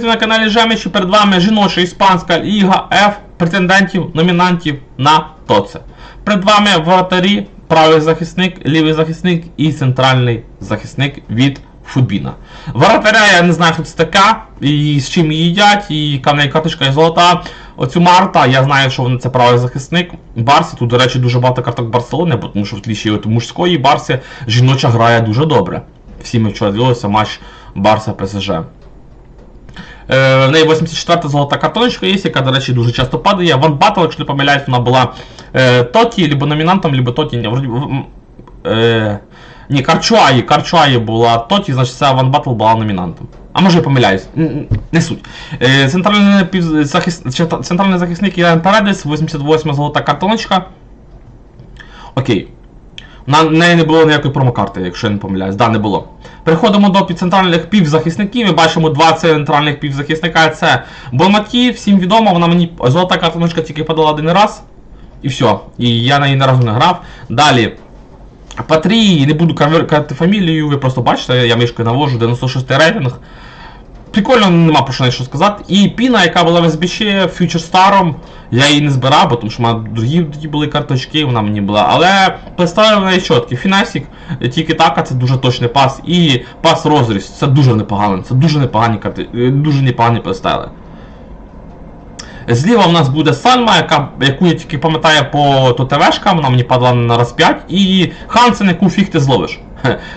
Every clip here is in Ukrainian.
На каналі Жемичі, перед вами жіноча іспанська ліга F претендентів, номінантів на ТОЦЕ. Перед вами воротарі, правий захисник, лівий захисник і центральний захисник від Футбіна. Воротаря я не знаю, що це така, і з чим її їдять, і в карточка і золота. Оцю Марта, я знаю, що вона це правий захисник. Барсі, тут, до речі, дуже багато карток Барселони, тому що в тліші от мужської Барсі жіноча грає дуже добре. Всі ми вчора дивилися матч Барса ПСЖ. Е, в неї 84 золота картоночка є, яка, до речі, дуже часто падає. Ван Батл, якщо не помиляюсь, вона була е, Тоті, либо номінантом, либо Тоті. Е, ні, Карчуаї, Карчуаї була Тоті, значить ця Ван Батл була номінантом. А може я помиляюсь, не суть. Центральний, півзахис... центральний захисник Іран Парадес, 88 золота картоночка. Окей. На неї не було ніякої промокарти, якщо я не помиляюсь. Да, не було. Переходимо до центральних півзахисників. Ми бачимо два центральних півзахисника. Це Бонматі, всім відомо, вона мені золота картоночка тільки подала один раз. І все. І я на неї ні разу не грав. Далі. Патрій, не буду казати фамілію, ви просто бачите, я мишкою навожу 96 рейтинг. Прикольно, нема про що що сказати. І Піна, яка була в СБЧ Future Старом, я її не збирав, бо тому що в мене другі тоді були карточки, вона мені була. Але представив неї чіткий. Фінасік, тільки така, це дуже точний пас. І пас розріз, це дуже непогано. Це дуже непогані карти, е, дуже непогані представили. Зліва в нас буде Сальма, яка, яку я тільки пам'ятаю по ТТВшкам, вона мені падала на раз 5. І Хансен, яку фіг ти зловиш.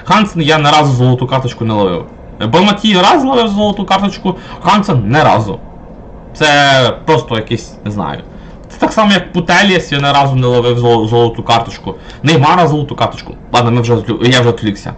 Хансен я не разу золоту карточку не ловив. Бонматі раз ловив золоту карточку, Хансен не разу. Це просто якийсь, не знаю. Це так само, як Путеліс, я не разу не ловив золо- золоту карточку. Неймара золоту карточку. Ладно, ми вже, я вже відвлікся.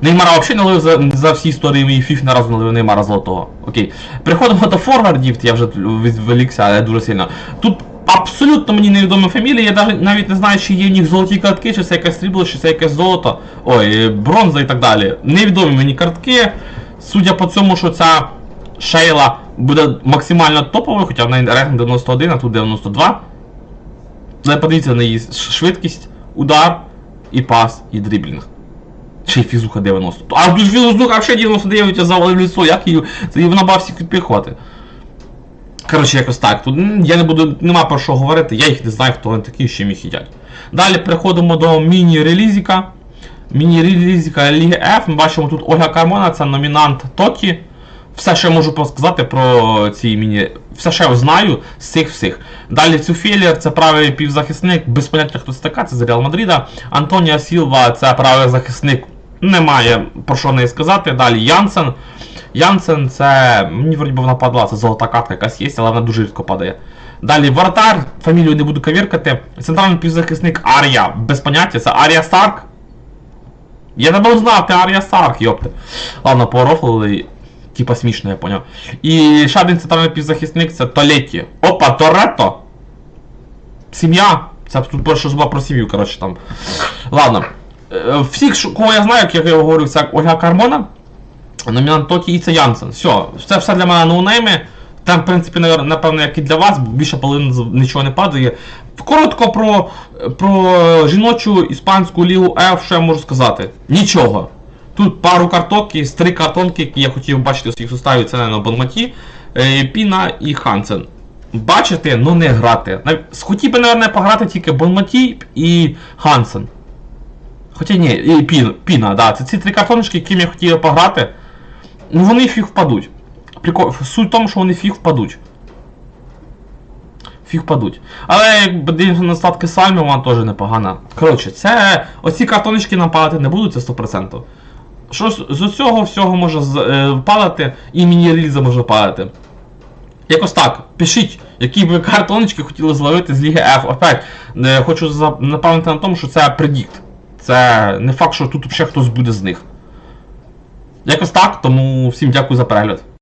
Неймара взагалі не ловив за, за всі історії моїх фіф, не разу не ловив Неймара золотого. Окей. Переходимо до форвардів, я вже відволікся, але дуже сильно. Тут абсолютно мені невідомі фамілії, я навіть, не знаю, чи є в них золоті картки, чи це якесь срібло, чи це якесь золото. Ой, бронза і так далі. Невідомі мені картки. Судя по цьому, що ця Шейла буде максимально топовою, хоча в неї рейтинг 91, а тут 92. Але подивіться на її швидкість, удар, і пас, і дриблінг. Й фізуха 90. А фізуха взагалі 99 я завалив лицо, як її. Це її вона всі піхоти. Коротше, якось так. Тут я не буду, нема про що говорити, я їх не знаю, хто вони такі, чим їх їдять. Далі переходимо до міні-релізіка. Міні-релізіка Ліги F. Ми бачимо тут Ольга Кармона, це номінант Тоті. Все, що я можу сказати про ці міні. Все, що я знаю з цих всіх. Далі Цюфелєр, це правий півзахисник, без поняття хто це така, це з Реал Мадріда. Антонія Сілва, це правий захисник. Немає про що неї сказати. Далі Янсен. Янсен це. Мені вроді би вона падала, це золота картка якась є, але вона дуже рідко падає. Далі Вратар, фамілію не буду кавіркати. Центральний півзахисник Арія, без поняття, це Арія Старк. Я не був знав, ти Арія Старк, йопте. Ладно, порофлили, типа смішно, я поняв. І ще один центральний півзахисник це Толетті. Опа, Торетто. Сім'я. Це тут перше зуба про сім'ю, коротше там. Ладно. Е, Всіх, кого я знаю, як я говорив, це Ольга Кармона, номінант Тоті і це Янсен. Все, це все для мене ноунейми. Там, в принципі, напевно, як і для вас, більше половини нічого не падає. Коротко про, про жіночу іспанську лігу F, що я можу сказати? Нічого. Тут пару карток і три картонки, які я хотів бачити у своїх суставі, це на Бонматі, е, Піна і Хансен. Бачити, ну не грати. Хотів би, мабуть, пограти тільки Бонматі і Хансен. Хоча ні, і Піна, Піна, да. Це ці три картоночки, яким я хотів пограти. Ну вони фіг впадуть. Прикол... Суть в тому, що вони фіг впадуть. Фіг впадуть. Але як дивимося на статки Сальми, вона теж непогана. Коротше, це. Оці картоночки нам падати не будуть, це 100%. Що з, цього всього може е, падати, і міні-реліза може падати. Якось так. Пишіть, які ви картоночки хотіли зловити з Ліги F. Опять, е, хочу напевнити на тому, що це предікт. Це не факт, що тут взагалі хтось буде з них. Якось так, тому всім дякую за перегляд.